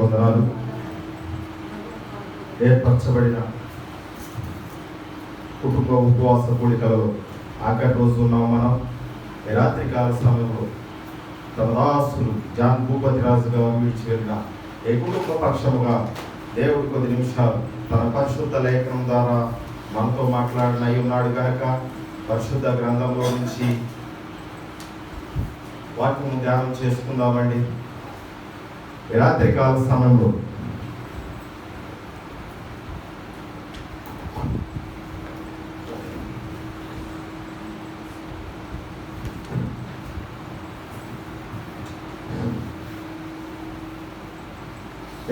వందనాలు. ఏర్పరచబడిన కుటుంబ ఉపవాస కూడికలలో ఆఖరి రోజు ఉన్నాం మనం. రాత్రి కాల సమయంలో దాసులు జాన్ భూపతి రాజు గారు విడిచి వెళ్ళిన ఏ కుటుంబ పక్షముగా దేవుడు కొద్ది నిమిషాలు తన పరిశుద్ధ లేఖనం ద్వారా మనతో మాట్లాడిన అయి ఉన్నాడు గనక పరిశుద్ధ గ్రంథంలో నుంచి వాటిని ధ్యానం చేసుకుందామండి. రాత్రి కాల సమయంలో.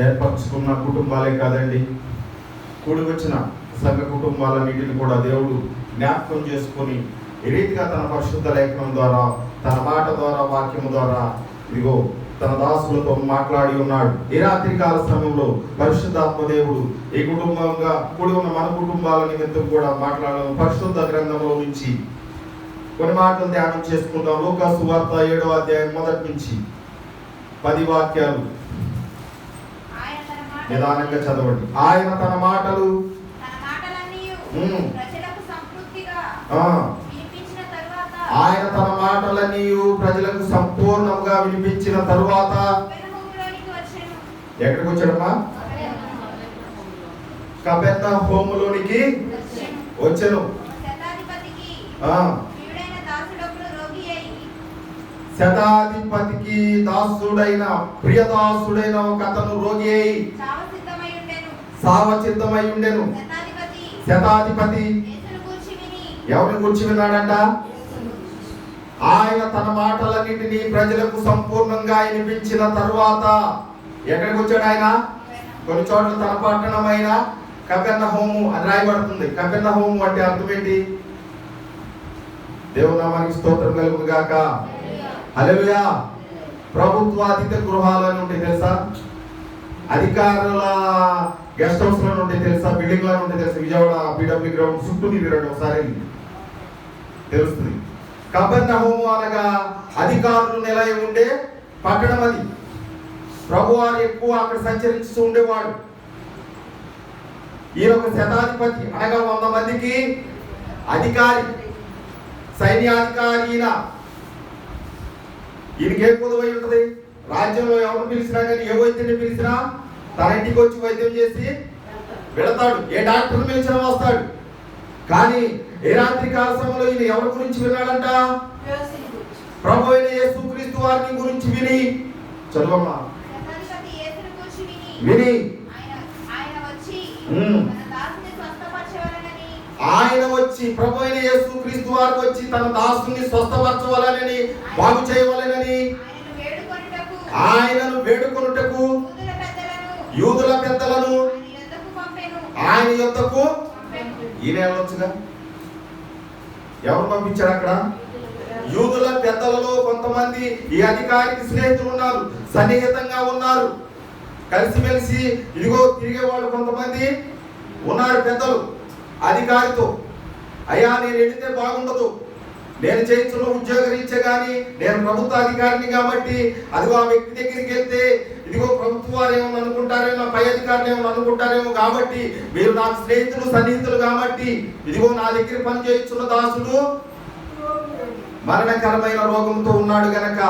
ఏర్పరచుకున్న కుటుంబాలే కాదండి. కూడి వచ్చిన సంఘ కుటుంబాలన్నిటిని కూడా దేవుడు జ్ఞాపకం చేసుకొని ఈ రీతిగా తన పరిశుద్ధ లేఖనం ద్వారా తన మాట ద్వారా వాక్యము ద్వారా ఇదిగో తన దాసులతో మాట్లాడి ఉన్నాడు. ఈ రాత్రి కాల సమయంలో పరిశుద్ధాత్మ దేవుడు ఈ కుటుంబంగా కూడి ఉన్న మన కుటుంబాల నిమిత్తం కూడా మాట్లాడడం పరిశుద్ధ గ్రంథంలో నుంచి కొన్ని మాటలు ధ్యానం చేసుకుంటాం. లోకాసు వార్త ఏడో అధ్యాయం మొదటి నుంచి పది వాక్యాలు. నిదానంగా చదవండి. ఆయన తన మాటలు. ప్రజలకు సంతృప్తిగా ఆ, వినిపించిన తరువాత ఆయన తన మాటలన్నీ ప్రజలకు సంపూర్ణంగా వినిపించిన తరువాత. ఎక్కడికి వచ్చాడమ్మా కపెన్న హోములోనికి వచ్చెను. వచ్చాను శతాధిపతికి దాసుడైన ప్రియదాసుడైన ఒక అతను రోగి అయి. సావచిత్తమై ఉండెను శతాధిపతి ఎవరిని గురించి విన్నాడంట ఆయన తన మాటలన్నింటినీ ప్రజలకు సంపూర్ణంగా వినిపించిన తర్వాత ఎక్కడికి వచ్చాడు ఆయన? కొన్ని చోట్ల తన పట్టణమైన కపెన్న హోము అని రాయబడుతుంది. కపెన్న హోము అంటే అర్థం ఏంటి? దేవునామానికి స్తోత్రం కలుగును గాక. హల్లెలూయా. ప్రభుత్వాధిక గృహాలని ఉంటాయి తెలుసా? అధికారుల గెస్ట్ హౌస్లో ఉంటాయి తెలుసా? బిల్డింగ్లో ఉంటాయి తెలుసా? విజయవాడ పీడబ్ల్యూ గ్రౌండ్ చుట్టూ మీరు ఒకసారి. తెలుస్తుంది. కబర్ణ హోము అనగా అధికారులు నిలయం ఉండే పట్టణం అది. ప్రభువారు ఎక్కువ అక్కడ సంచరిస్తూ ఉండేవాడు. ఈయన ఒక శతాధిపతి అనగా వంద మందికి అధికారి సైన్యాధికారి ఈయన. ఈయనకి ఏ ఉంటుంది? రాజ్యంలో ఎవరు పిలిచినా కానీ ఏ వైద్యుని పిలిచినా తన ఇంటికి వచ్చి వైద్యం చేసి వెళతాడు. ఏ డాక్టర్ పిలిచినా వస్తాడు. కానీ ఏ రాత్రి కాల సమయంలో ఈయన ఎవరి గురించి విన్నాడంట? ప్రభు అయిన యేసుక్రీస్తు వారిని గురించి విని. చదవమ్మా. విని. ఆయన వచ్చి ప్రభు అయిన యేసుక్రీస్తు వారు వచ్చి తన దాసుని స్వస్థపరచవలనని బాగు చేయవలెనని. ఆయనను వేడుకొనుటకు యూదుల పెద్దలను యూదుల పెద్దలను ఆయన యొద్దకు ఈయన వెళ్ళొచ్చుగా ఎవరు పంపించారు అక్కడ? యూదుల పెద్దలలో కొంతమంది ఈ అధికారికి స్నేహితులు ఉన్నారు సన్నిహితంగా ఉన్నారు. కలిసిమెలిసి ఇదిగో తిరిగే వాళ్ళు కొంతమంది ఉన్నారు పెద్దలు అధికారితో. అయ్యా నేను వెళితే బాగుండదు. నేను చేస్తున్న ఉద్యోగ రీత్యా కానీ నేను ప్రభుత్వ అధికారిని కాబట్టి అదిగో ఆ వ్యక్తి దగ్గరికి వెళ్తే ప్రభుత్వ వారు ఏమని అనుకుంటారేమో పై అధికారులు ఏమని అనుకుంటారేమో కాబట్టి మీరు నాకు స్నేహితులు సన్నిహితులు కాబట్టి ఇదిగో నా దగ్గర పని చేస్తున్న దాసుడు మరణకరమైన రోగంతో ఉన్నాడు గనక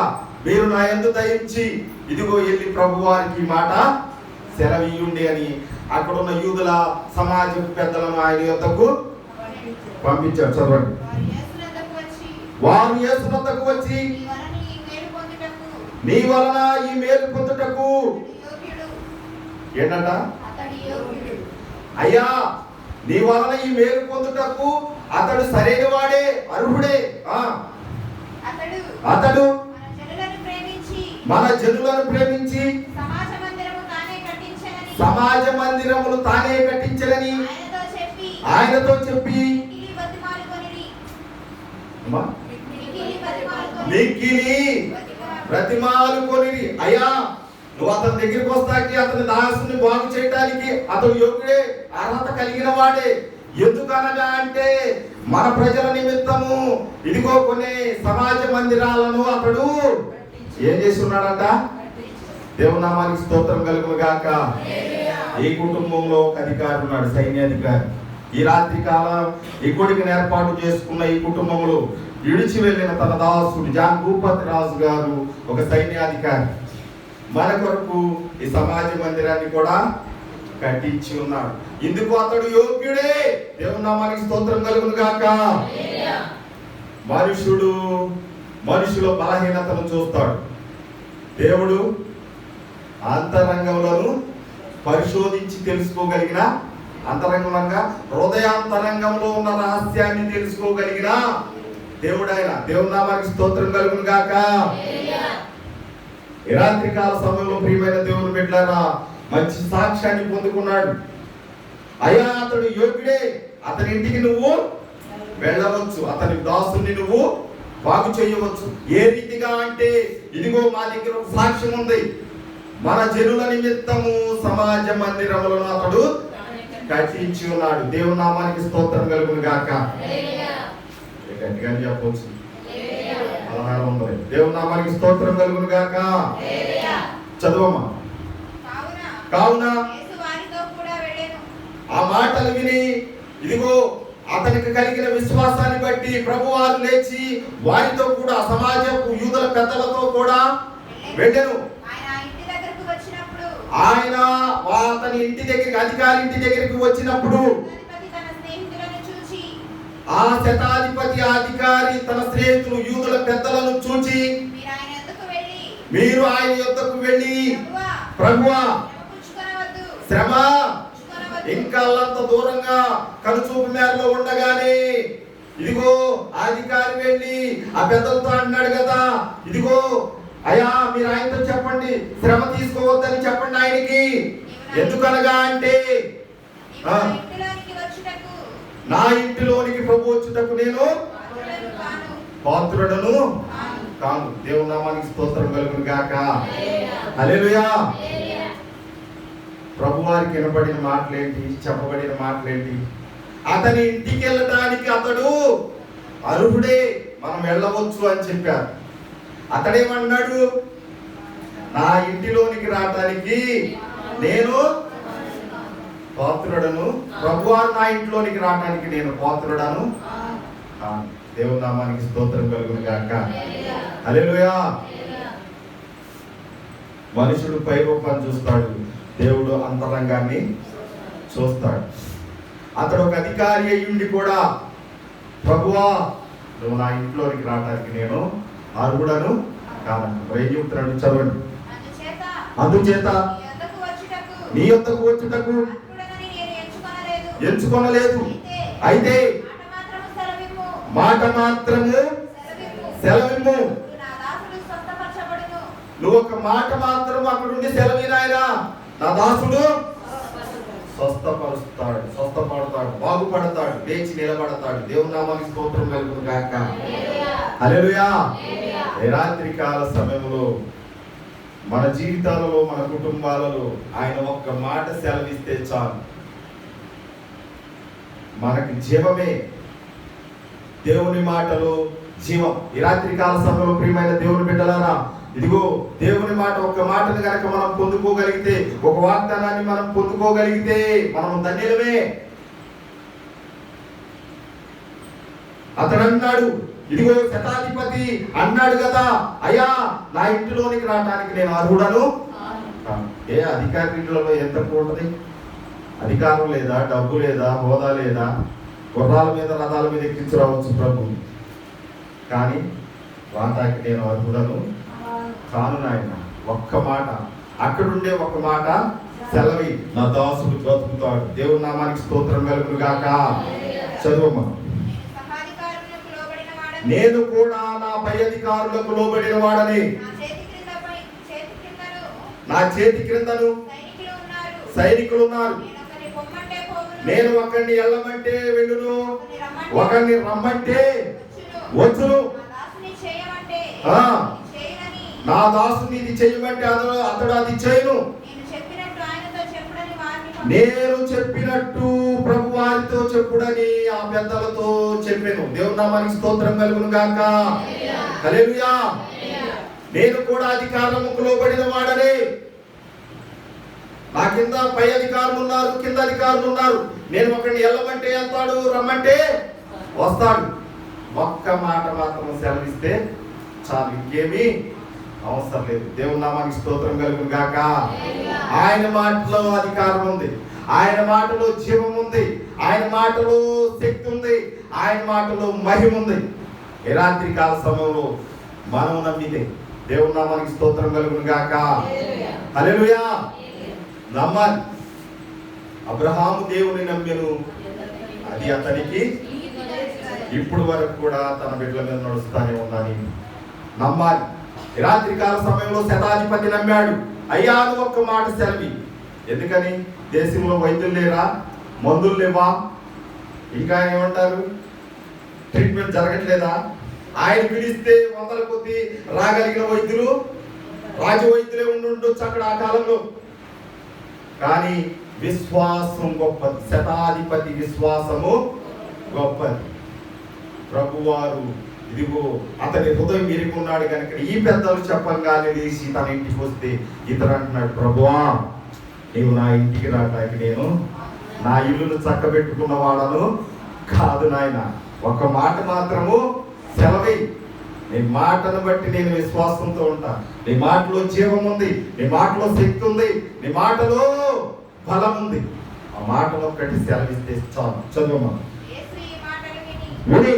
మీరు నా ఎందు దయించి ఇదిగో వెళ్ళి ప్రభు వారికి మాట సెలవీయుండి అని అక్కడ ఉన్న యూదుల సమాజ పెద్దలను ఆయన యొద్దకు పంపించారు చదవండి. వారు యేసునంతకు వచ్చి నీ వలన ఈ మేలు పొందుటకు నీ వలన ఈ మేలు పొందుటకు అతడు యోగ్యుడు ఏంటంట? అయ్యా నీ వలన ఈ మేలు పొందుటకు అతడు సరైన వాడే అర్హుడే. ఆ. అతడు మన జనులను ప్రేమించి సమాజ మందిరములు తానే కట్టించలని ఆయనతో చెప్పి మిక్కిలి ప్రతిమాలు కొని అయ్యా నువ్వు అతని దగ్గరికి వస్తాకి అతని దాసుని బాగు చేయడానికి అతను యోగ్యుడే అర్హత కలిగిన వాడే. ఎందుకనగా అంటే మన ప్రజల నిమిత్తము ఇదిగో కొన్ని సమాజ మందిరాలను అతడు ఏం చేస్తున్నాడంట? దేవనామానికి దేవునామానికి స్తోత్రం కలుగును గాక. ఈ కుటుంబంలో ఒక అధికారి ఉన్నాడు సైన్యాధికారి ఈ రాత్రి కాలం ఈ కొడుకుని ఏర్పాటు చేసుకున్న ఈ కుటుంబంలో విడిచి వెళ్ళిన తన దాసుడు జాన్ భూపతి రాజు గారు ఒక సైన్యాధికారి. మన కొరకు ఈ సమాజ మందిరాన్ని కూడా కట్టించి ఉన్నాడు. ఇందుకు అతడు యోగ్యుడే. దేవునామానికి స్తోత్రం కలుగును గాక. మనుషుడు మనుషుల బలహీనతను చూస్తాడు. దేవుడు అంతరంగంలోను పరిశోధించి తెలుసుకోగలిగిన అంతరంగంగా హృదయాంతరంగంలో ఉన్న రహస్యాన్ని తెలుసుకోగలిగిన దేవుడు ఆయన. దేవుని నామానికి స్తోత్రం కలుగును గాక. రాత్రి కాల సమయంలో ప్రియమైన దేవుని బిడ్డారా మంచి సాక్ష్యాన్ని పొందుకున్నాడు. అయ్యా అతడు యోగ్యుడే. అతని ఇంటికి నువ్వు వెళ్ళవచ్చు. అతని దాసుని నువ్వు బాగు చేయవచ్చు. ఏ రీతిగా అంటే ఇదిగో మా దగ్గర ఒక సాక్ష్యం ఉంది. మన జనుల నిమిత్తము సమాజ మందిరములను అతడు కట్టించి ఉన్నాడు. దేవుని నామానికి స్తోత్రం కలుగును గాక. గట్టిగా చెప్పవచ్చు వందలు దేవుని నామానికి స్తోత్రం కలుగును గాక. చదువమ్మా. కావున ఆ మాటలు విని ఇదిగో అతనికి కలిగిన విశ్వాసాన్ని బట్టి ప్రభువారు లేచి వారితో కూడా సమాజపు యూదుల పెద్దలతో కూడా వెళ్ళెను. ఆయన అతని ఇంటి దగ్గరికి అధికారి ఇంటి దగ్గరికి వచ్చినప్పుడు అధిపతి తన స్నేహితులను చూచి ఆ శతాధిపతి అధికారి తన స్నేహితులు యూదుల పెద్దలను చూచి మీరు ఆయన ఎందుకు వెళ్ళి. యొద్దకు ప్రభువా శ్రమ ఇంకా అల్లంత దూరంగా కనుచూపు మేరలో ఉండగానే ఇదిగో అధికారి వెళ్ళి ఆ పెద్దలతో అన్నాడు కదా ఇదిగో అయ్యా మీరు ఆయనతో చెప్పండి శ్రమ తీసుకోవద్దని చెప్పండి ఆయనకి. ఎందుకనగా అంటే. నా ఇంటిలోనికి ప్రభు వచ్చుటకు నేను పాత్రుడను కాను. దేవుని నామానికి స్తోత్రం కలుగును గాక. అలేలుయా ప్రభు వారికి వినబడిన మాటలేంటి? చెప్పబడిన మాటలేంటి? అతని ఇంటికి వెళ్ళడానికి అతడు అర్హుడే. మనం వెళ్ళవచ్చు అని చెప్పారు. అతడేమన్నాడు? నా ఇంటిలోనికి రావటానికి నేను పాత్రుడను. ప్రభువారు నా ఇంట్లోనికి రావటానికి నేను పాత్రుడను. దేవుని నామానికి స్తోత్రం కలుగును గాక. హల్లెలూయా. మనుషుడు పై రూపాన్ని చూస్తాడు. దేవుడు అంతరంగాన్ని చూస్తాడు. అతడు ఒక అధికారి అయ్యుండి కూడా ప్రభువా నువ్వు నా ఇంట్లోనికి రావడానికి నేను అర్హుడను కాను ఏం చెప్తున్నాడు? చదవండి. అందుచేత నీ యొద్దకు వచ్చుటకు నీ యొద్దకు వచ్చుటకు పాత్రుడనని నేను ఎంచుకొనలేదు. అయితే మాట మాత్రము సెలవిమ్ము నువ్వు ఒక మాట మాత్రం అక్కడుండి సెలవినాయనా నా దాసుడు స్వస్థపరుస్తాడు స్వస్థపడతాడు బాగుపడతాడు లేచి నిలబడతాడు. దేవుని నామానికి స్తోత్రం కలుగును గాక. హల్లెలూయా. రాత్రి కాల సమయంలో మన జీవితాలలో మన కుటుంబాలలో ఆయన ఒక్క మాట సెలవిస్తే చాలు. మనకి జీవమే. దేవుని మాటలు జీవం. ఈ రాత్రి కాల సమయంలో ప్రియమైన దేవుని బిడ్డలారా ఇదిగో దేవుని మాట ఒక మాటను కనుక మనం పొందుకోగలిగితే ఒక వాగ్దానాన్ని మనం పొందుకోగలిగితే మనం ధన్యులమే. అన్నాడు ఇదిగో శతాధిపతి అన్నాడు కదా అయ్యా నా ఇంటిలోనికి రావడానికి నేను అర్హుడను. ఏ అధికారి ఇంట్లో ఎంత ఉంటుంది? అధికారం లేదా డబ్బు లేదా హోదా లేదా గుర్రాల మీద రథాల మీద ఎక్కించి రావచ్చు ప్రభు. కానీ రాటానికి నేను అర్హుడను కాను నాయన. ఒక్క మాట అక్కడుండే ఒక మాట సెలవి. నా దాసుడు బ్రతుకుతాడు. దేవుడి నామానికి స్తోత్రం కలుగును గాక చదువమ్మా. నేను కూడా నా పై అధికారులకు లోబడిన వాడని. నా చేతి క్రిందను సైనికులు ఉన్నారు. నేను ఒకరిని వెళ్ళమంటే వెళ్ళును ఒకరిని రమ్మంటే వచ్చును. నా దాసుని ఇది చేయమంటే అతడు అతడు అది చేయను. నేను చెప్పినట్టు ప్రభు వారితో చెప్పుడని ఆ పెద్దలతో చెప్పాను. దేవుని నామానికి స్తోత్రం కలుగును గాక. నేను కూడా అధికారముకు లోబడిన వాడనే. నా కింద పై అధికారులు ఉన్నారు కింద అధికారులు ఉన్నారు. నేను ఒకరిని వెళ్ళమంటే వెళ్తాడు రమ్మంటే వస్తాడు. ఒక్క మాట మాత్రం సెలవిస్తే చాలు ఇంకేమీ అవసరం లేదు. దేవుని నామానికి స్తోత్రం కలుగును గాక. ఆయన మాటలో అధికారం ఉంది. ఆయన మాటలో జీవం ఉంది. ఆయన మాటలో శక్తి ఉంది. ఆయన మాటలో మహిమ ఉంది. రాత్రి కాల సమయంలో మనం నమ్మితే దేవుని నామానికి స్తోత్రం కలుగును గాక. హల్లెలూయా నమ్మాలి. అబ్రహాము దేవుని నమ్మెను. అది అతనికి ఇప్పుడు వరకు కూడా తన బిడ్డల మీద నడుస్తానే ఉందని నమ్మాలి. రాత్రికాల సమయంలో శతాధిపతి నమ్మాడు. అయ్యా ఒక్క మాట సెలవి. ఎందుకని? దేశంలో వైద్యులు లేరా? మందులు లేవా? ఇంకా ఏమంటారు? ట్రీట్మెంట్ జరగట్లేదా? ఆయన పిలిస్తే వందల కొద్ది రాగలిగిన వైద్యులు రాజు వైద్యులే ఉండి ఉండొచ్చు అక్కడ ఆ కాలంలో. కానీ విశ్వాసం గొప్పది. శతాధిపతి విశ్వాసము గొప్పది. ప్రభువారు ఇదిగో అతని హృదయం ఇరుకున్నాడు కనుక ఈ పెద్దలు చెప్పంగానే లేచి తన ఇంటికి వస్తే ఇతడు అంటున్నాడు ప్రభువా నీవు నా ఇంటికి రావడానికి నేను నా ఇల్లును చక్కబెట్టుకున్న వాడను కాదు నాయన. ఒక మాట మాత్రము సెలవై నీ మాటను బట్టి నేను విశ్వాసంతో ఉంటాను. నీ మాటలో జీవం ఉంది నీ మాటలో శక్తి ఉంది నీ మాటలో బలం ఉంది. ఆ మాటలో ఒక్కటి సెలవిస్తే చాలు. విని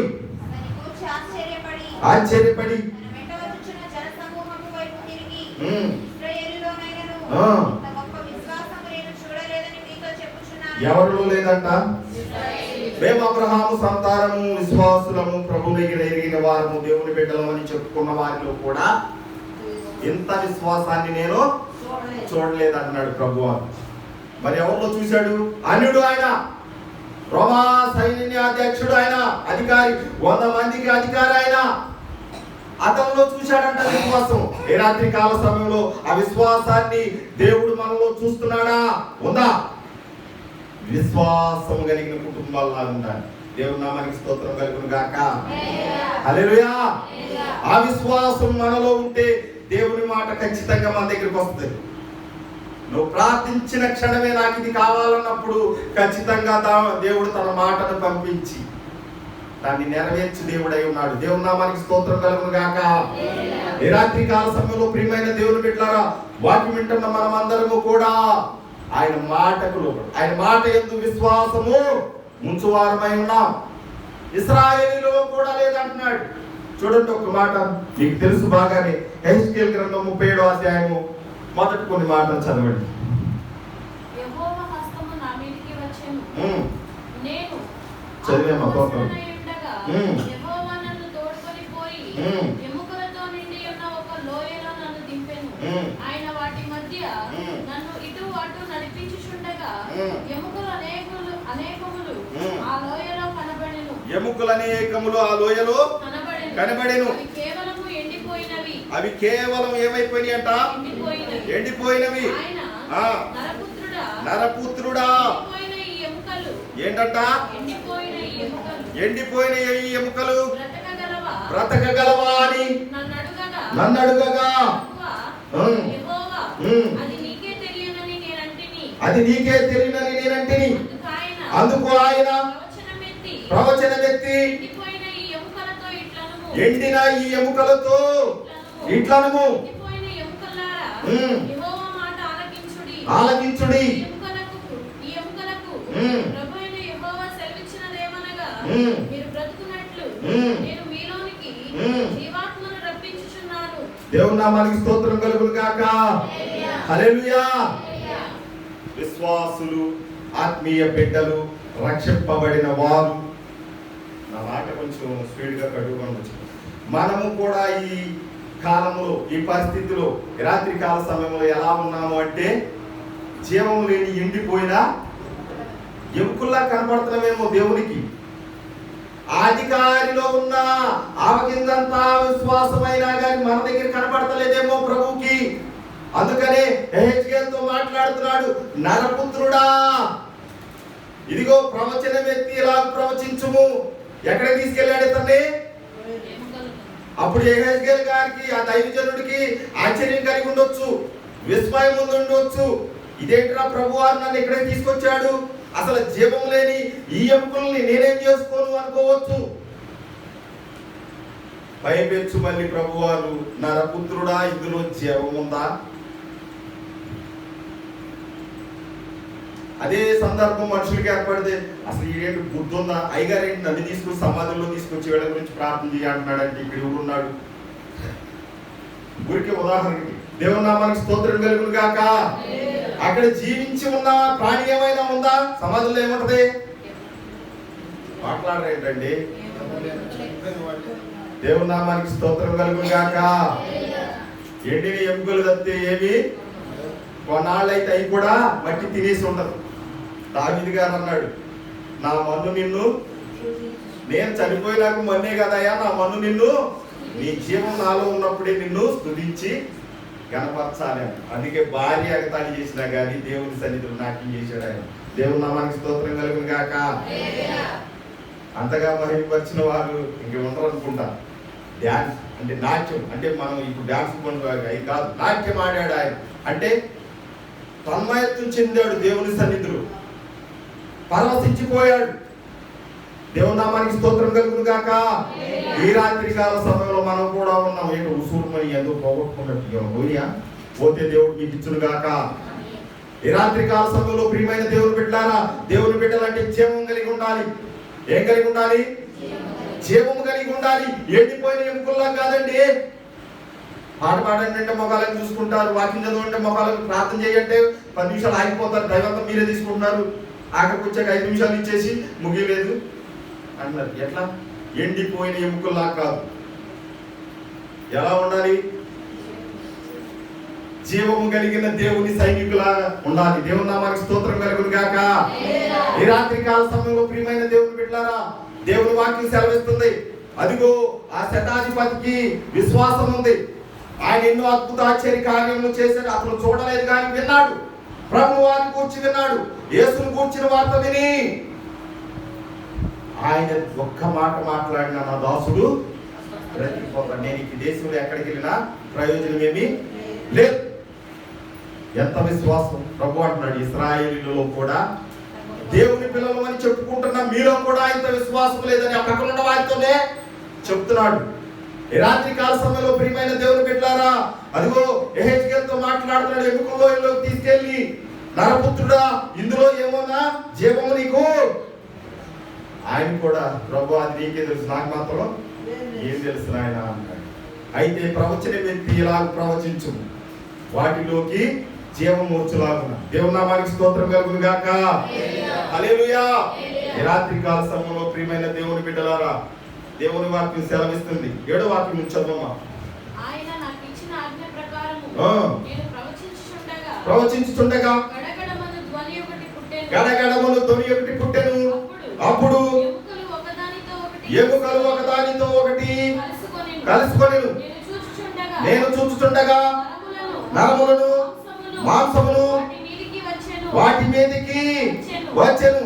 గూర్చి ఆశ్చర్యపడి ఎవరిలో లేదంట? మేము అబ్రహాము సంతానము విశ్వాసులము ప్రభు దగ్గర ఎరిగిన వారము దేవుని బిడ్డలము అని చెప్పుకున్న వారిలో కూడా ఇంత విశ్వాసాన్ని నేను చూడలేదు అన్నాడు ప్రభు మరి ఎవరిలో చూశాడు? అన్యుడు ఆయన. రోమా సైన్య అధ్యక్షుడు ఆయన అధికారి వంద మందికి అధికారి ఆయన. అతనిలో చూశాడంట విశ్వాసం. ఏ రాత్రి కాల సమయంలో ఆ విశ్వాసాన్ని దేవుడు మనలో చూస్తున్నాడా? ఉందా? విశ్వాసం కలిగిన కుటుంబాల్లో ఉండాలి. దేవుడు నామానికి స్తోత్రం కలుగును గాక. హల్లెలూయా. ఆ విశ్వాసం మనలో ఉంటే దేవుని మాట ఖచ్చితంగా మన దగ్గరికి వస్తుంది. నువ్వు ప్రార్థించిన క్షణమే నాకు ఇది కావాలన్నప్పుడు ఖచ్చితంగా దా- దేవుడు తన మాటను పంపించి దాన్ని నెరవేర్చి దేవుడై ఉన్నాడు. దేవుని నామానికి స్తోత్రం కలుగును గాక. నిరాత్రి కాల సమయంలో ప్రియమైన దేవుని బిడ్డలారా వాక్యం వింటున్న మనం అందరము కూడా ఆయన మాటకు లోబడి ఆయన మాట ఎందు విశ్వాసము ముంచువారమై ఉన్నాం. ఇస్రాయేలీలో కూడా లేదంటున్నాడు. చూడండి ఒక మాట మీకు తెలుసు బాగానే. హెచ్కేల్ గ్రంథం ముప్పై ఏడో అధ్యాయము. మొదటి కొన్ని మాటలు చదవండి. పాపం. ఆయన వాటి మధ్య. నన్ను ఇటు అటు నడిపించుచుండగా. ఎముకలు అనేకులు అనేకములు ఉమ్. ఆ లోయలో కనబడెను. ఎముకలనేకములు ఆ లోయలో కనబడెను. అవి కేవలం ఏమైపోయినాయి అంట? ఎండిపోయినవి. నరపుత్రుడా. ఏంటంట? ఎండిపోయిన ఈ ఎముకలు. బ్రతకగలవా? అని? నన్ను అడుగగా. అది నీకే తెలియనని నేనంటిని. అందుకు ఆయన ప్రవచన వ్యక్తి ఎండిపోయిన ఈ ఎముకలతో ఇట్లనుము ఎండిన ఈ ఎముకలతో మాట ఆలకించుడి. దేవుని నామానికి స్తోత్రం కలుగును గాక. హల్లెలూయా. విశ్వాసులు ఆత్మీయ బిడ్డలు రక్షింపబడిన వారు. నా మాట కొంచెం స్పీడ్గా కట్టుకోవచ్చు మనము కూడా ఈ కాలంలో ఈ పరిస్థితిలో రాత్రి కాల సమయంలో ఎలా ఉన్నాము అంటే జీవం లేని ఎండిపోయిన ఎముకల్లా కనపడుతున్నామేమో దేవునికి. అధికారిలో ఉన్న ఆవగిందంతా విశ్వాసమైనా కానీ మన దగ్గర కనపడతలేదేమో ప్రభుకి అందుకనే హెచ్కేల్తో మాట్లాడుతున్నాడు నరపుత్రుడా. ఇదిగో ప్రవచన వ్యక్తి ఇలా ప్రవచించుము? ఎక్కడ తీసుకెళ్ళాడు ఇతన్ని? అప్పుడు యెహెజ్కేల్ గారికి ఆ దైవజనుడికి ఆశ్చర్యం కలిగి ఉండొచ్చు విస్మయం ముందు ఉండొచ్చు. ఇదేంట్రా ప్రభు వారు నన్ను ఇక్కడే తీసుకొచ్చాడు? అసలు జీవం లేని ఈ ఎంపుల్ని నేనేం చేసుకోను అనుకోవచ్చు. భయపెచ్చు మళ్ళీ ప్రభువారు నరపుత్రుడా ఇందులో ఉందా? అదే సందర్భం మనుషులకి ఏర్పడితే అసలు ఏంటి గుర్తుందా ఉందా అయ్యగారు ఏంటి నది తీసుకుని సమాధుల్లో తీసుకొచ్చి వీళ్ళ గురించి ప్రార్థన చేయాలంటున్నాడంటే ఇక్కడ ఎవరున్నాడు ఊరికి ఉదాహరణకి దేవుని స్తోత్రం కలుగును కాక అక్కడ జీవించి ఉన్న ప్రాణి ఏమైనా ఉందా? సమాధుల్లో ఏముంటది? మాట్లాడరేంటండి దేవుని నామానికి స్తోత్రం కలుగును గాక. ఎండిన ఎముకలు తప్పితే ఏమి కొన్నాళ్ళైతే అవి కూడా మట్టి తినేసి ఉండదు. దావిది గారు అన్నాడు నా మన్ను నిన్ను నేను చనిపోయేలాగా మన్నే కదయ్యా నా మన్ను నిన్ను నీ జీవం నాలో ఉన్నప్పుడే నిన్ను స్థుతించి గణపరచాలి అందుకే భార్య ఎగతాళి చేసినా కానీ దేవుని సన్నిధిలో నాట్యం చేశాడు ఆయన. దేవుని నామానికి స్తోత్రం కలుగును కాక అంతగా మహిమపరిచిన వారు ఇంక ఉండరు అనుకుంటా డ్యాన్స్ అంటే నాట్యం అంటే మనం ఇప్పుడు డ్యాన్స్ అవి కాదు నాట్యం ఆడాడు ఆయన. అంటే తన్మయత్వం చెందాడు దేవుని సన్నిధిలో. పరవశించిపోయాడు. దేవుని నామానికి స్తోత్రం కలుగును గాక. ఈ రాత్రి కాల సమయంలో మనం కూడా ఉన్నాం. ఏంటో ఉసూరుమని ఎందుకు పోగొట్టుకున్నట్టు పోయా పోతే దేవుడు మీకు ఇచ్చును గాక. ఈ రాత్రి కాల సమయంలో ప్రియమైన దేవుని బిడ్డారా దేవుని బిడ్డలంటే జీవం కలిగి ఉండాలి. ఏం కలిగి ఉండాలి? జీవము కలిగి ఉండాలి. ఎండిపోయిన ఎముకల్లా కాదండి. పాట పాడండి అంటే మొఖాలను చూసుకుంటారు. వాకింగ్ చదవంటే మొఖాలకు ప్రార్థన చేయంటే పది నిమిషాలు ఆగిపోతారు. దైవంతా మీరే తీసుకుంటున్నారు. ఆఖరికి వచ్చాక ఐదు నిమిషాలు ఇచ్చేసి ముగియలేదు. అన్నారు ఎట్లా? ఎండిపోయిన ఎముకల్లా కాదు. ఎలా ఉండాలి? జీవము కలిగిన దేవుని సైనికులాగా ఉండాలి. దేవుని నామానికి స్తోత్రం కలుగును గాక. ఈ రాత్రి కాల సమయంలో ప్రియమైన దేవుని బిడ్డారా దేవుని వాక్యం సెలవిస్తుంది. అదిగో ఆ శతాధిపతికి విశ్వాసం ఉంది. ఆయన ఎన్నో అద్భుత ఆశ్చర్య కార్యములు చేశాడు. అతను చూడలేదు కానీ విన్నాడు. ప్రభు వారిని కూర్చి విన్నాడు యేసును కూర్చిన వార్త విని. ఆయన ఒక్క మాట మాట్లాడిన నా దాసుడు బ్రతికిపోతాడు నేను ఈ దేశంలో ఎక్కడికి వెళ్ళినా ప్రయోజనం ఏమి లేదు. ఎంత విశ్వాసం? ప్రభు అంటున్నాడు ఇస్రాయేలీలో కూడా దేవుని పిల్లలు అని చెప్పుకుంటున్న మీలో కూడా ఇంత విశ్వాసం లేదని ఆ పక్కన ఉన్న వారితోనే చెప్తున్నాడు. రాత్రి కాల సమయంలో ప్రియమైన దేవుని బిడ్డారా అదిగో ఎహెచ్కేల్తో మాట్లాడుతున్నాడు ఎముకల్లో ఇల్లోకి తీసుకెళ్ళి నరపుత్రుడా ఇందులో ఏమన్నా? జీవము నీకు. ఆయన కూడా ప్రభు అది నీకే తెలుసు నాకు మాత్రం ఏం తెలుసు ఆయన అన్నాడు అయితే ప్రవచనం ఎత్తి ఇలా ప్రవచించు. వాటిలోకి జీవమూర్చులాగున. దేవుని నామానికి స్తోత్రం కలుగును గాక హల్లెలూయా ఈ రాత్రి కాల సమయంలో ప్రియమైన దేవుని బిడ్డలారా దేవుని వాక్యం సెలవిస్తుంది ఏడో వాక్యం నుంచి చదవమా ఆయన నాకు ఇచ్చిన ఆజ్ఞ ప్రకారము ఆ. నేను ప్రవచించుచుండగా గడగడమను ధ్వని ఒకటి పుట్టెను. గడగడములు అప్పుడు ఎముకలు ఒకదానితో ఒకటి. కలుసుకొనెను. నేను చూచుచుండగా నరములను, మాంసమును వాటి మీదికి. వచ్చెను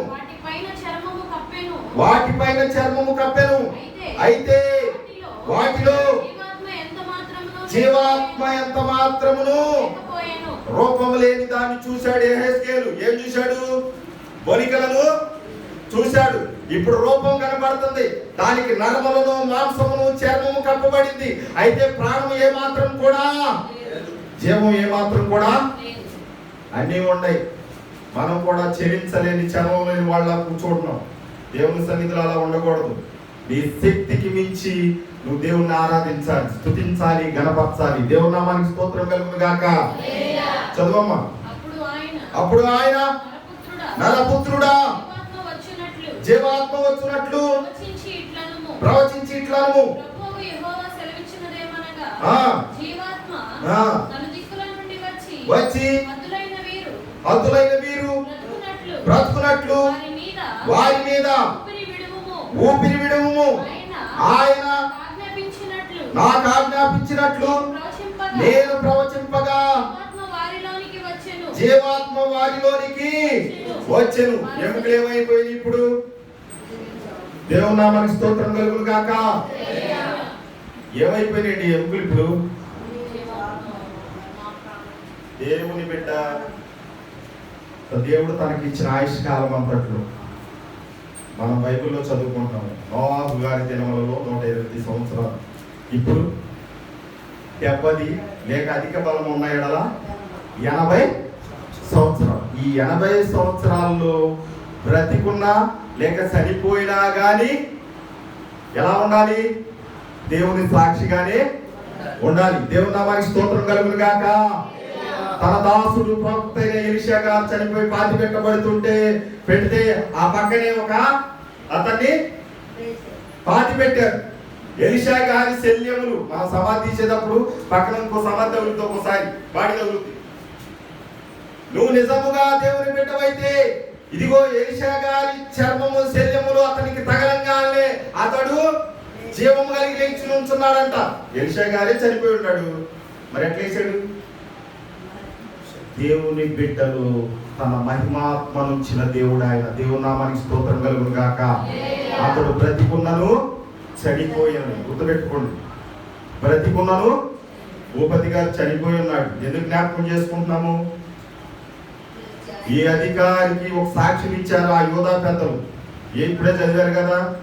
వాటిపైన చర్మము కప్పెను. అయితే వాటిలో జీవాత్మ ఎంత మాత్రమును. రూపము లేని దాన్ని చూశాడు ఎహెస్కేలు ఏం చూశాడు? బొనికలను చూశాడు. ఇప్పుడు రూపం కనబడుతుంది. దానికి నరములను మాంసమును చర్మము కప్పబడింది. అయితే ప్రాణం ఏమాత్రం కూడా జీవం ఏమాత్రం కూడా లేదు. అన్నీ ఉన్నాయి. మనం కూడా చెల్లించలేని చర్మం లేని వాళ్ళ కూర్చోంటున్నాం దేవుని సన్నిధిలో అలా ఉండకూడదు. నీ శక్తికి మించి నువ్వు దేవుణ్ణి ఆరాధించాలి స్తుతించాలి గణపరచాలి. దేవుని నామానికి స్తోత్రం కలుగును గాక. చదువమ్మా. అప్పుడు ఆయన అప్పుడు ఆయన నరపుత్రుడా, జీవాత్మ వచ్చినట్లు. ప్రవచించి ఇట్లాను నుండి వచ్చి అతులైన వీరు మీద వారి మీద ఊపిరి విడువుము. విడుము ఆయన నాకు ఆజ్ఞాపించినట్లు నేను ప్రవచింపగా. జీవాత్మ వారిలోనికి వచ్చెను. ఎముకలు ఏమైపోయింది ఇప్పుడు? దేవుని నామానికి స్తోత్రం కలుగును గాక. ఏమైపోయినాయండి ఎముకలు ఇప్పుడు. దేవుని బిడ్డ దేవుడు తనకి ఇచ్చిన ఆయుష్ కాలం అంతట్లో మనం బైబిల్లో చదువుకుంటాం నోవాహు గారి దినములలో నూట ఇరవై సంవత్సరాలు. ఇప్పుడు డెబ్బది లేక అధిక బలం ఉన్న ఎడల ఎనభై సంవత్సరాలు. ఈ ఎనభై సంవత్సరాల్లో బ్రతికున్నా లేక చనిపోయినా కానీ ఎలా ఉండాలి? దేవుని సాక్షిగానే ఉండాలి. దేవుని నామానికి స్తోత్రం కలుగును గాక తన దాసుడు ప్రవక్త ఎలిషా గారు చనిపోయి పాతి పెట్టబడుతుంటే పెడితే ఆ పక్కనే ఒక అతన్ని పాతి పెట్టారు. ఎలిషా గారి శల్యములు మనం సమాధి తీసేటప్పుడు పక్కన ఇంకో సమాధి తగులుతుంది ఒకసారి బాడీ తగులుతుంది నువ్వు నిజముగా దేవుని పెట్టవైతే ఇదిగో ఎలిషా గారి చర్మము శల్యములు అతనికి తగలంగానే అతడు జీవము కలిగి లేచి ఉంచున్నాడంట ఎలిషా గారే చనిపోయి ఉన్నాడు. మరి ఎట్లా వేసాడు దేవుని బిడ్డలు తన మహిమాత్మనుంచిన దేవుడు ఆయన దేవునామానికి స్తోత్రం కలుగును గాక అతడు బ్రతికున్నను చనిపోయాను గుర్తుపెట్టుకోండి. బ్రతికున్నను భూపతి గారు చనిపోయి ఉన్నాడు. ఎందుకు జ్ఞాపకం చేసుకుంటున్నాము? ఈ అధికారికి ఒక సాక్ష్యం ఇచ్చారు ఆ యోధా పెద్దలు? ఏ ఇప్పుడే చదివారు కదా?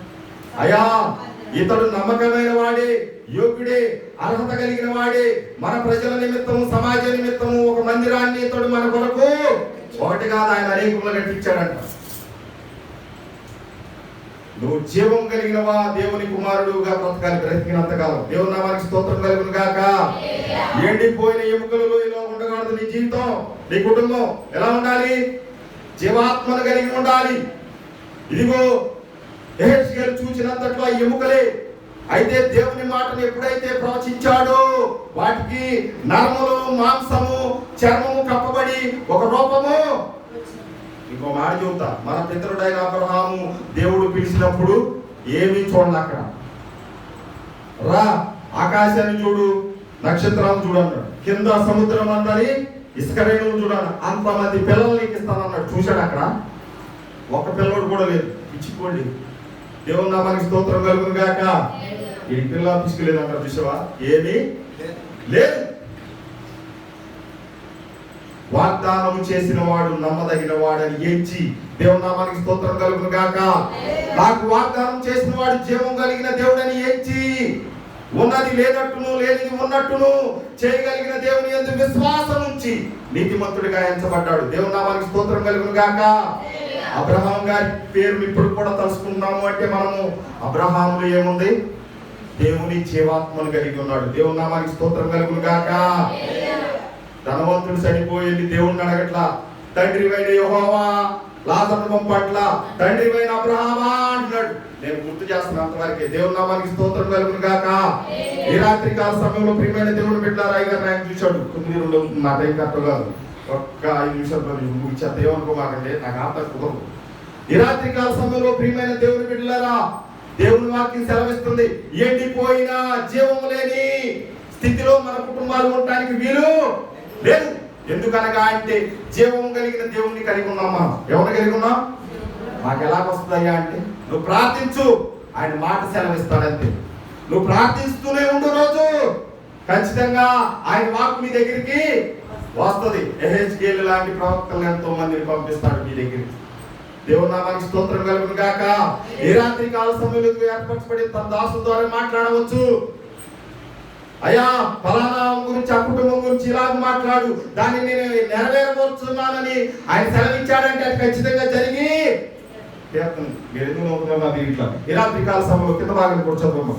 అయా ఇతడు నమ్మకమైన వాడే యోగ్యుడే అర్హత కలిగిన వాడే. మన ప్రజల నిమిత్తము సమాజ నిమిత్తము ఒక మందిరాన్ని ఇతడు మన కొరకు ఒకటి కాదు ఆయన అనేకములు కట్టించాడంట నువ్వు జీవం కలిగినవా దేవుని కుమారుడుగా బ్రతకాలి బ్రతికినంతకాలం. దేవుని నామానికి స్తోత్రం కలుగును గాక. ఎండిపోయిన ఎముకలలో ఇలా ఉండకూడదు నీ జీవితం నీ కుటుంబం. ఎలా ఉండాలి? జీవాత్మను కలిగి ఉండాలి. ఇదిగో గారు చూసినంతట్లో ఆ ఎముకలే. అయితే దేవుని మాటను ఎప్పుడైతే ప్రవచించాడో వాటికి నరములు మాంసము చర్మము కప్పబడి ఒక రూపము. ఇంకో మాట చెబుతా. మన పితరుడైన అబ్రహాము దేవుడు పిలిచినప్పుడు ఏమీ చూడండి అక్కడ. రా ఆకాశాన్ని చూడు నక్షత్రాలు చూడన్నాడు కింద సముద్రం అందని ఇసుక చూడాలి అంతమంది పిల్లల్ని ఇస్తానన్నాడు చూశాడు అక్కడ? ఒక పిల్లడు కూడా లేదు. ఇచ్చిపోండి దేవుని నామానికి స్తోత్రం కలుగును గాక. ఈ పిల్ల పిసుకలేదు అంటారు చూసావా? ఏమీ లేదు. వాగ్దానం చేసిన వాడు నమ్మదగిన వాడని ఎంచి దేవుని నామానికి స్తోత్రం కలుగును గాక. నాకు వాగ్దానం చేసిన వాడు జీవం కలిగిన దేవుడని ఎంచి ఉన్నది లేనట్టును లేనిది ఉన్నట్టును చేయగలిగిన దేవుని ఎందుకు విశ్వాసం ఉంచి నీతిమంతుడిగా ఎంచబడ్డాడు. దేవుని నామానికి స్తోత్రం కలుగును గాక. అబ్రహాం గారి పేరు ఇప్పుడు కూడా తలుసుకుంటున్నాము అంటే మనము అబ్రహాములు ఏముంది? దేవుని జీవాత్మను కలిగి ఉన్నాడు. దేవుని నామానికి స్తోత్రం కలుగును గాక ధనవంతుడు చనిపోయింది దేవుణ్ణి అడగట్లా. తండ్రి వైన యోహోవా లాతత్వం పట్ల తండ్రి వైన అబ్రహామా అంటున్నాడు. నేను గుర్తు చేస్తున్నా అంతవరకే. దేవుని నామానికి స్తోత్రం కలుగును గాక ఈ రాత్రి కాల సమయంలో ప్రియమైన దేవుడు బిడ్డారు అయ్యారు ఆయన చూశాడు. తొమ్మిది రెండు నా టైం కరెక్ట్ కాదు. ఒక్క ఐదు నిమిషాలు ముగించేత ఏమనుకోమాకండి నాకు ఆత కుదరదు. ఈ కాల సమయంలో ప్రియమైన దేవుని బిడ్డలారా దేవుని వాక్యం సెలవిస్తుంది. ఎండిపోయిన జీవము లేని స్థితిలో మన కుటుంబాలు ఉండటానికి వీలు లేదు. ఎందుకనగా అంటే జీవం కలిగిన దేవుణ్ణి కలిగి ఉన్నామా ఎవరు ఎవరిని కలిగి ఉన్నాం? మాకు ఎలా వస్తుందయ్యా అంటే నువ్వు ప్రార్థించు. ఆయన మాట సెలవిస్తాడంతే. నువ్వు ప్రార్థిస్తూనే ఉండు రోజు. ఖచ్చితంగా ఆయన వాక్ మీ దగ్గరికి వస్తుంది ఎహెచ్కేల్ లాంటి ప్రవక్తలు ఎంతో మందిని పంపిస్తాడు మీ దగ్గరికి. దేవుని నామానికి స్తోత్రం కలుగును గాక. ఏ రాత్రి కాల సమయంలో ఏర్పరచబడి తన దాసు ద్వారా మాట్లాడవచ్చు. అయ్యా ఫలానా గురించి ఆ కుటుంబం గురించి ఇలాగ మాట్లాడు. దాన్ని నేను నెరవేరబోతున్నానని ఆయన సెలవిచ్చాడంటే అది ఖచ్చితంగా జరిగి తీరుతుంది. మీరు ఎందుకు నవ్వుతున్నారు అది ఇట్లా? ఈ రాత్రి కాల సమయంలో కింద భాగం కూడా చదువు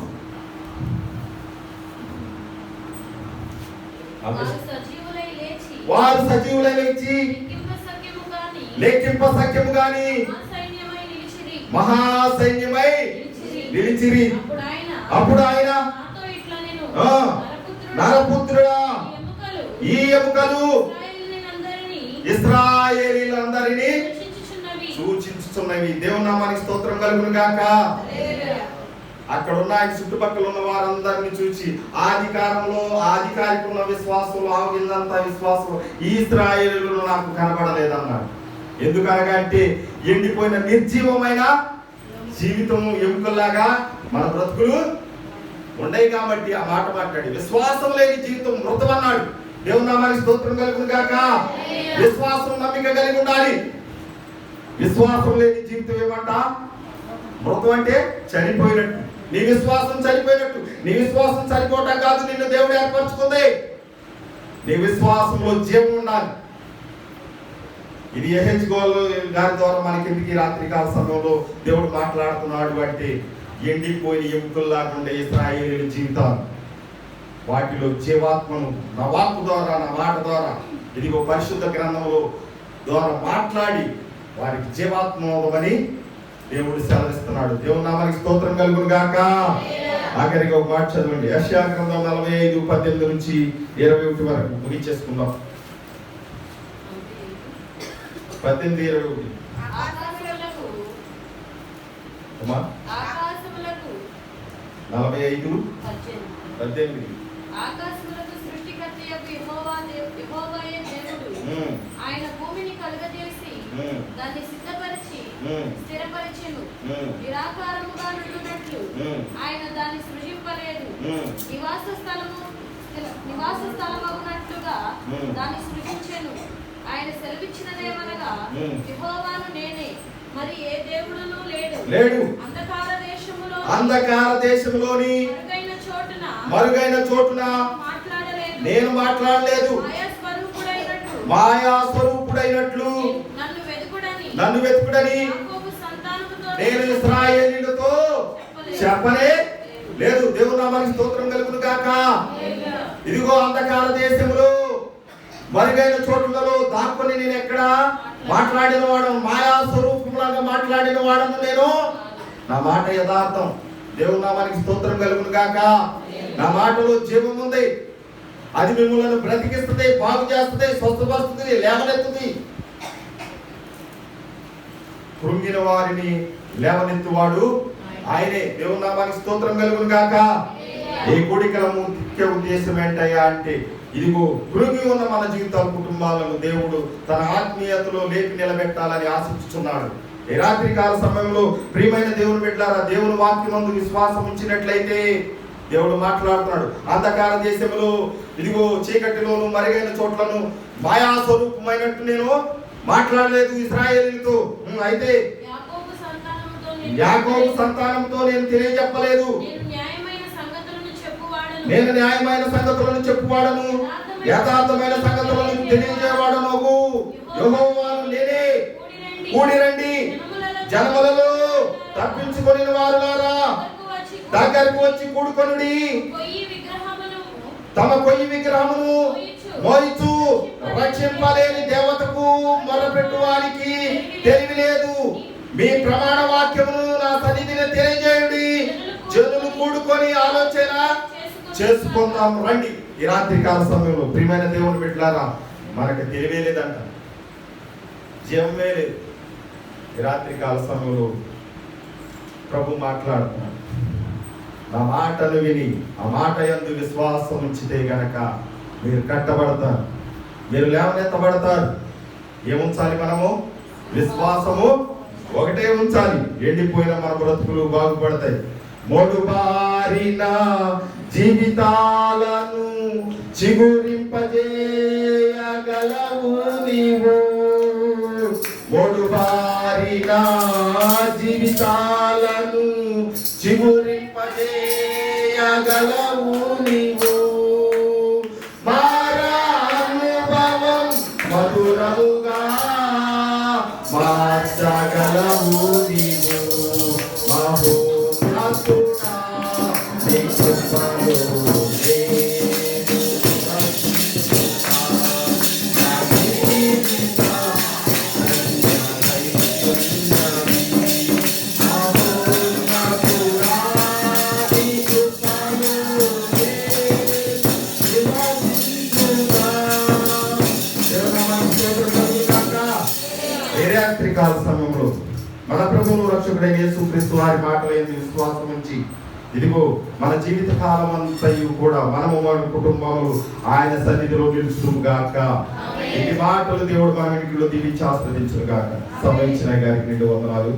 వారు సజీవులై లేచి వారు సజీవులై లేచి లెక్కింప సఖ్యము గాని మహాసైన్యమై నిలిచిరి. అప్పుడు ఆయన నరపుత్రుడా, ఈ ఎముకలు. ఇస్రాయేలీలందరినీ. సూచించుతున్నవి దేవుని నామానికి స్తోత్రం కలుగును గాక అక్కడ ఉన్న ఆయన చుట్టుపక్కల ఉన్న వారందరినీ చూసి ఆ అధికారంలో ఆ అధికారికి ఉన్న విశ్వాసంలో విశ్వాసం ఈ ఇస్రాయేలు నాకు కనబడలేదన్నాడు ఎందుకనగా అంటే ఎండిపోయిన నిర్జీవమైన జీవితం ఎముకల్లాగా మన బ్రతుకులు ఉండయి కాబట్టి ఆ మాట మాట్లాడి విశ్వాసం లేని జీవితం మృతమన్నాడు దేవుని నామానికి స్తోత్రం కలుగును కాక విశ్వాసం నమ్మిక కలిగి ఉండాలి. విశ్వాసం లేని జీవితం ఏమంట? మృతం అంటే చనిపోయినట్టు. నీ విశ్వాసం చనిపోయినట్టు నీ విశ్వాసం చనిపోవటం కాదు నిన్ను దేవుడు ఏర్పరచుకుంది. నీ విశ్వాసంలో జీవం ఉండాలి. ఇది ఎహెచ్ గోల్ గారి ద్వారా మనకి ఇంటికి రాత్రి కాల సమయంలో దేవుడు మాట్లాడుతున్నాడు బట్టి ఎండిపోయిన ఎముకల్లాగా ఉండే ఇస్రాయేలీల జీవితాలు. వాటిలో జీవాత్మను నా వాక్కు ద్వారా నా మాట ద్వారా ఇదిగో పరిశుద్ధ గ్రంథంలో ద్వారా మాట్లాడి వారికి జీవాత్మ అవమని దేవుడు సెలవిస్తున్నాడు. దేవుడు నామానికి స్తోత్రం కలుగును గాక. ఆఖరికి ఒక మాట చదవండి. యెషయా గ్రంథం నలభై ఐదు పద్దెనిమిది నుంచి ఇరవై ఒకటి వరకు ముగించేసుకుందాం పద్దెనిమిది ఇరవై ఒకటి. నలభై ఐదు పద్దెనిమిది. ఆయన భూమిని కలుగజేసి స్థిరపరిచెను నిరాకారముగా నుండునట్లు ఆయన దాన్ని సృజింపలేదు. నివాస స్థలము నివాస స్థలమగునట్లుగా. దాన్ని సృజించెను. ఆయన సెలవిచ్చినదేమనగా. యెహోవాను నేనే. మరి ఏ దేవుడును లేడు. లేడు. అంధకార దేశములో అంధకార దేశంలోని మరుగైన చోటున మరుగైన చోటున మాట్లాడలేదు. నేను మాట్లాడలేదు. మాయా స్వరూపుడైనట్టు మాయా స్వరూపుడైనట్లు నన్ను వెతుకుడని నేను ఇస్రాయేలీలతో చెప్పనే లేదు దేవుని నామానికి స్తోత్రం కలుగును గాక. ఇదిగో అంధకార దేశములో మరుగైన చోట్లలో దాక్కుని నేను ఎక్కడ మాట్లాడిన వాడను? మాయా స్వరూపంలాగా మాట్లాడిన వాడను నేను? నా మాట యథార్థం. దేవుని నామానికి స్తోత్రం కలుగును గాక. నా మాటలో జీవం ఉంది. అది మిమ్మల్ని బ్రతికిస్తుంది బాగు చేస్తుంది స్వస్థపరుస్తుంది లేవనెత్తుంది. కృంగిన వారిని లేవనెత్తువాడు ఆయనే. దేవుని నామానికి స్తోత్రం కలుగును గాక. ఈ కోడికల ముఖ్య ఉద్దేశం ఏంటయ్యా అంటే ఇదిగో కృంగి ఉన్న మన జీవితాల కుటుంబాలను దేవుడు తన ఆత్మీయతలో లేపి నిలబెట్టాలని ఆశిస్తున్నాడు ఈ రాత్రికాల సమయంలో ప్రియమైన దేవుని పెట్టారా దేవుని వాక్యమందు విశ్వాసం ఉంచినట్లయితే దేవుడు మాట్లాడుతున్నాడు. అంధకార దేశంలో ఇదిగో చీకటిలోను మరుగైన చోట్లను మాయా స్వరూపమైనట్టు నేను మాట్లాడలేదు ఇస్రాయేలీలతో. అయితే యాకోబు సంతానంతో నేను తెలియజెప్పలేదు. నేను న్యాయమైన సంగతులను చెప్పువాడను. యథార్థమైన సంగతులను తెలియజేవాడను యెహోవాను నేనే. కూడి రండి జనములలో తప్పించుకొని వారులారా. దగ్గరకు వచ్చి కూడుకొనుడి. విగ్రహమును తమ కొయ్యి విగ్రహమును మోయిచు. రక్షింపలేని తెలివి లేదు. మీ ప్రమాణ వాక్యమును నా సన్నిధిని తెలియజేయండి. జనులు కూడుకొని ఆలోచన చేసుకుందాం. రండి. ఈ రాత్రి కాల సమయంలో ప్రియమైన దేవుని పెట్టారా మనకు తెలివే లేదంట. జీవమే లేదు. ఈ రాత్రి కాల సమయంలో ప్రభు మాట్లాడుతున్నాడు. నా మాటలు విని ఆ మాట ఎందు విశ్వాసం ఉంచితే గనక మీరు కట్టబడతారు. మీరు లేవనెత్తబడతారు. ఏముంచాలి మనము? విశ్వాసము ఒకటే ఉంచాలి. ఎండిపోయిన మన బ్రతుకులు బాగుపడతాయి. మొడుబారిన జీవితాలను చిగురింపజేయగలవు నీవు. మొడుబారిన జీవితాలను చిగురింపజేయగలవు నీవు. వారి మాటలు విశ్వాసం ఉంచి ఇదిగో మన జీవిత కాలం అంతయు కూడా మనము మన కుటుంబములు ఆయన సన్నిధిలో నిలుచును గాక. ఈ మాటలు దేవుడు మన ఇంటిలో దీవించి ఆస్వాదించును గాక. సమయించిన గారికి నిండు వందనాలు.